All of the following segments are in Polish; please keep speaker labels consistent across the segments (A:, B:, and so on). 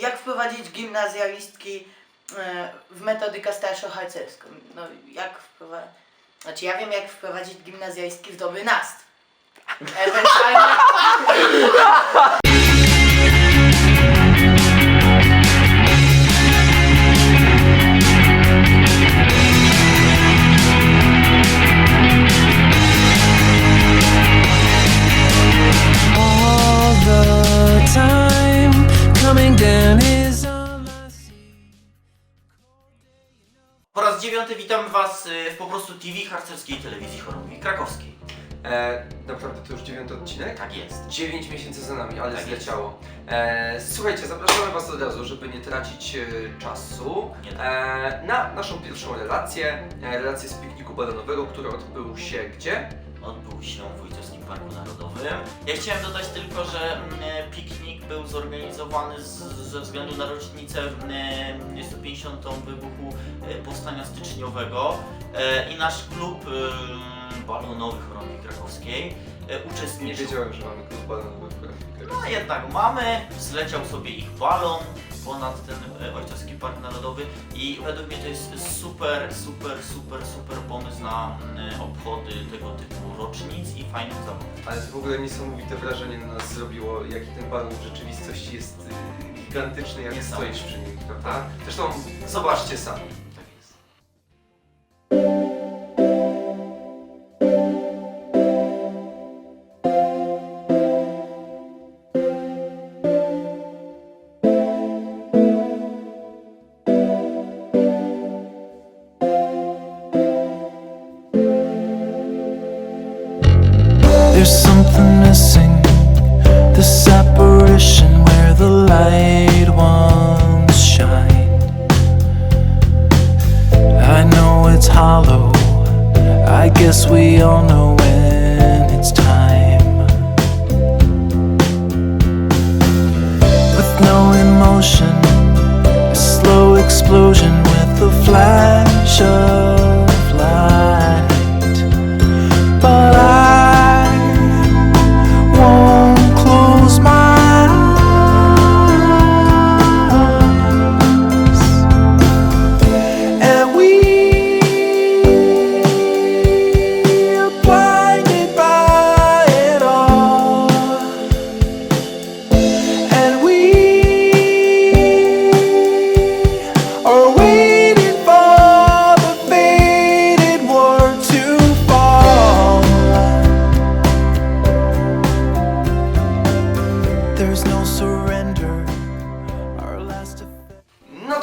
A: jak wprowadzić gimnazjalistki e, w metodykę starszoharcerską. No jak wprowadzić... Znaczy ja wiem jak wprowadzić gimnazjalistki w dobry nastrój. Ewentualnie...
B: prostu TV harcerskiej telewizji chorobowej krakowskiej.
C: E, naprawdę to już dziewiąty odcinek?
B: Tak jest.
C: 9 miesięcy za nami, ale
B: Tak
C: zleciało. E, słuchajcie, zapraszamy Was od razu, żeby nie tracić e, czasu,
B: Nie tak.
C: e, na naszą pierwszą relację. E, relację z pikniku balonowego, który odbył się gdzie?
B: Odbył się w Wójtowskim Parku Narodowym. Ja chciałem dodać tylko, że mm, piknik był zorganizowany z, ze względu na rocznicę mm, 150. wybuchu e, Powstania Styczniowego e, i nasz klub e, balonowy chorągwi krakowskiej e,
C: Nie
B: uczestniczył.
C: wiedziałem, że mamy klub balonowy w Krakowie.
B: No jednak mamy, zleciał sobie ich balon ponad ten e, Ojcowski Park Narodowy i według mnie to jest super, super, super, super pomysł na e, obchody tego typu rocznic i fajnych zabawek.
C: Ale to w ogóle niesamowite wrażenie na nas zrobiło, jaki ten balon w rzeczywistości jest y, gigantyczny, jak stoisz przy nim, prawda? Zresztą zobaczcie sami.
D: I guess we all know when it's time. With no emotion, a slow explosion with a flash of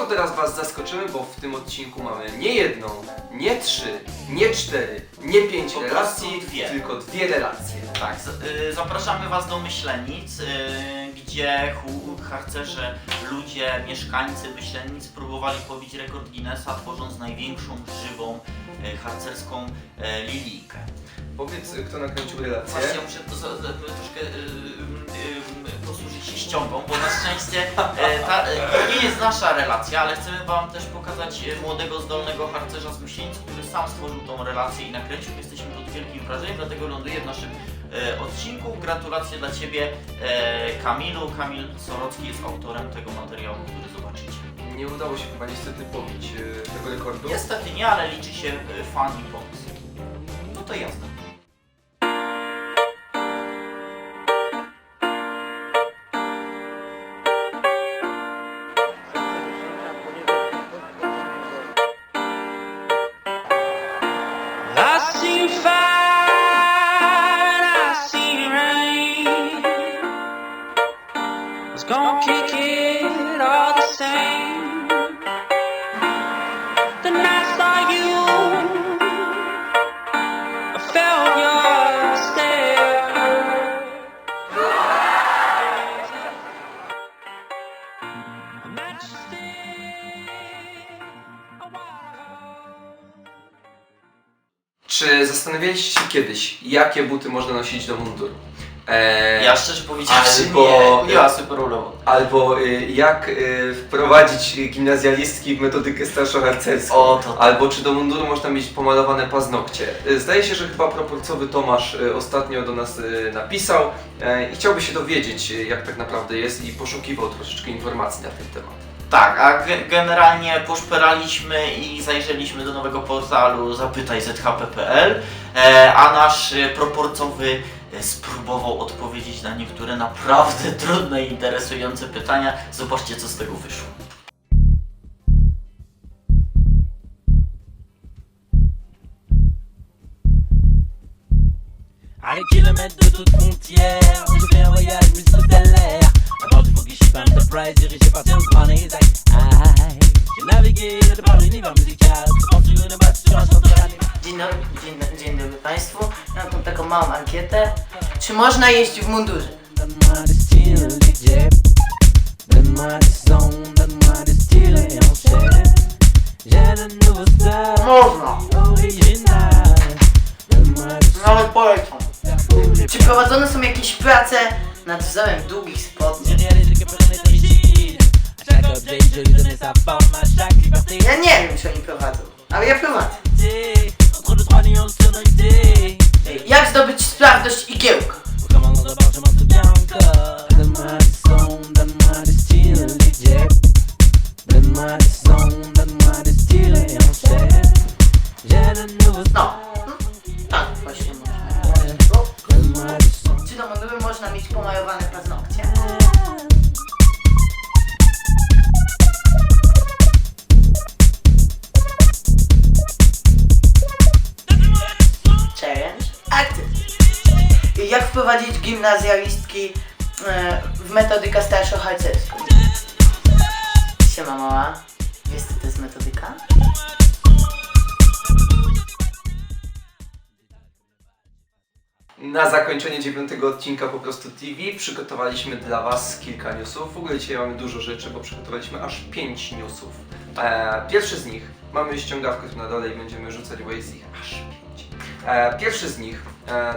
C: teraz Was zaskoczymy, bo w tym odcinku mamy nie jedną, nie trzy, nie cztery, nie pięć
B: Po
C: relacji,
B: dwie.
C: tylko dwie relacje.
B: Tak, z, y, zapraszamy Was do Myślenic, y, gdzie hu- harcerze, ludzie, mieszkańcy Myślenic próbowali pobić rekord Guinnessa, tworząc największą żywą y, harcerską y, lilijkę.
C: Powiedz, kto nakręcił relację.
B: Właśnie muszę to, za- za- troszkę y, y, y, ściągą, bo na szczęście e, ta, e, to nie jest nasza relacja, ale chcemy Wam też pokazać e, młodego, zdolnego harcerza z Myślenic, który sam stworzył tą relację i nakręcił. Jesteśmy pod wielkim wrażeniem, dlatego ląduje w naszym e, odcinku. Gratulacje dla Ciebie e, Kamilu. Kamil Sorocki jest autorem tego materiału, który zobaczycie.
C: Nie udało się chyba niestety pobić e, tego rekordu.
B: Niestety nie, ale liczy się e, fan i pomysł. No to jasne.
D: Gonna kick it all the same. The nights like you, I felt your stare. A.
C: Czy zastanawialiście się kiedyś, jakie buty można nosić do munduru? E,
B: Ja szczerze powiedziawszy
C: Albo-
B: nie, nie ma super.
C: Albo y, jak y, wprowadzić gimnazjalistki w metodykę starszoharcerską.
B: O, to tak.
C: Albo czy do munduru można mieć pomalowane paznokcie. Y, Zdaje się, że chyba proporcowy Tomasz y, ostatnio do nas y, napisał y, i chciałby się dowiedzieć, y, jak tak naprawdę jest i poszukiwał troszeczkę informacji na ten temat.
B: Tak, a ge- generalnie poszperaliśmy i zajrzeliśmy do nowego portalu zapytaj zhp.pl, e, a nasz e, proporcowy e, spróbował odpowiedzieć na niektóre naprawdę trudne i interesujące pytania. Zobaczcie, co z tego wyszło.
E: À des kilomètres de. Enterprise dirigé par James Brown et Isaac. J'ai navigué de par l'univers musical, construit une.
A: Dzień dobry, dzień, dzień dobry Państwu. Ja mam taką małą ankietę. Czy można jeść w mundurze? Można. Nawet polecam. Czy prowadzone są jakieś prace nad wzorem długich spodni?
E: Liberté.
A: Ja nie wiem, czy oni prowadzą, ale ja prowadzę.
E: Sonorités.
A: Jak zdobyć sprawność igiełka?
E: D'abord, je
A: Jak wprowadzić gimnazjalistki e, w metodykę starszoharcerską? Siema mała. Wiesz co to jest metodyka?
C: Na zakończenie dziewiątego odcinka po prostu TV przygotowaliśmy dla Was kilka newsów. W ogóle dzisiaj mamy dużo rzeczy, bo przygotowaliśmy aż pięć newsów. E, pierwszy z nich, mamy ściągawkę tu na dole i będziemy rzucać, bo jest ich aż pięć. E, pierwszy z nich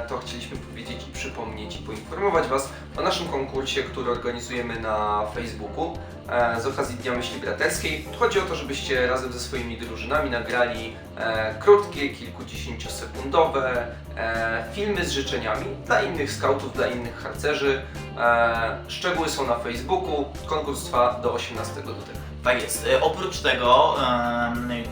C: to chcieliśmy powiedzieć i przypomnieć i poinformować Was o naszym konkursie, który organizujemy na Facebooku e, z okazji Dnia Myśli Braterskiej. Chodzi o to, żebyście razem ze swoimi drużynami nagrali e, krótkie, kilkudziesięciosekundowe e, filmy z życzeniami dla innych skautów, dla innych harcerzy. E, szczegóły są na Facebooku, konkurs trwa do 18 lutego.
B: Tak jest. E, oprócz tego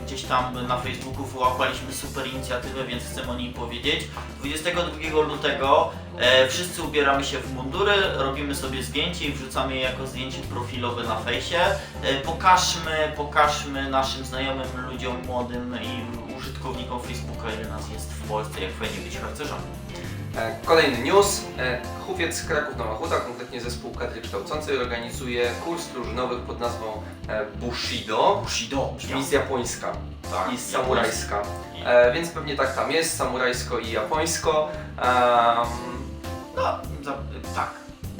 B: gdzieś tam na Facebooku wyłapaliśmy super inicjatywę, więc chcę o niej powiedzieć. 22 lutego e, wszyscy ubieramy się w mundury, robimy sobie zdjęcie i wrzucamy je jako zdjęcie profilowe na fejsie. E, pokażmy, pokażmy naszym znajomym ludziom młodym i użytkownikom Facebooka, ile nas jest w Polsce, jak fajnie być harcerzami.
C: E, Kolejny news. E, Hufiec Kraków Nowa Huta, konkretnie zespół kadry kształcącej, organizuje kurs drużynowy pod nazwą e, Bushido.
B: Bushido,
C: Brzmi japońska
B: tak,
C: i samurajska.
B: I-
C: E, więc pewnie tak tam jest, samurajsko i japońsko.
B: No, za, tak.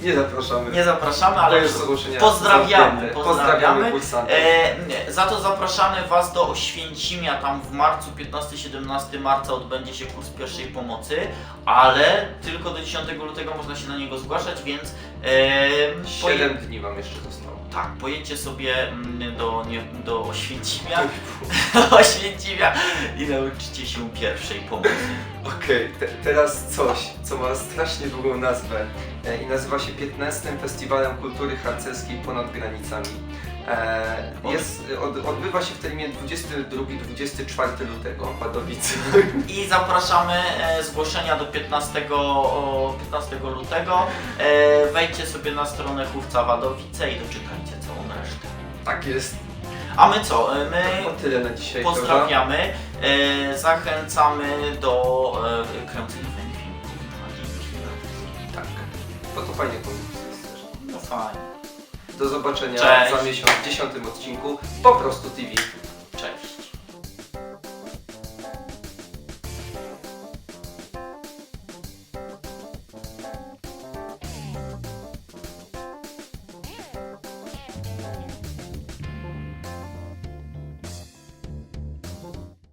C: Nie zapraszamy.
B: Nie zapraszamy,
C: To
B: ale
C: jest ogłoszenie
B: pozdrawiamy,
C: zamknięte.
B: pozdrawiamy.
C: Kursantów.
B: E, za to zapraszamy Was do Oświęcimia, tam w marcu, 15-17 marca odbędzie się kurs pierwszej pomocy, ale tylko do 10 lutego można się na niego zgłaszać, więc e,
C: 7 dni wam jeszcze zostało.
B: tak, pojedźcie sobie mm, do, nie, do Oświęcimia, Oświęcimia i nauczycie się pierwszej pomocy.
C: Okej, te, teraz coś, co ma strasznie długą nazwę e, i nazywa się 15. Festiwalem Kultury Harcerskiej Ponad Granicami. E, jest, od, odbywa się w terminie 22-24 lutego w Wadowicy.
B: I zapraszamy e, zgłoszenia do 15, o, 15 lutego. E, wejdźcie sobie na stronę Chówca Wadowice i doczytajcie całą resztę.
C: Tak jest.
B: A my co? E, My
C: tyle na dzisiaj.
B: pozdrawiamy, e, zachęcamy do e, kręcenia
C: to fajnie konkurs jest też.
B: No fajnie.
C: Do zobaczenia
B: Cześć.
C: za miesiąc w 10 odcinku po prostu TV.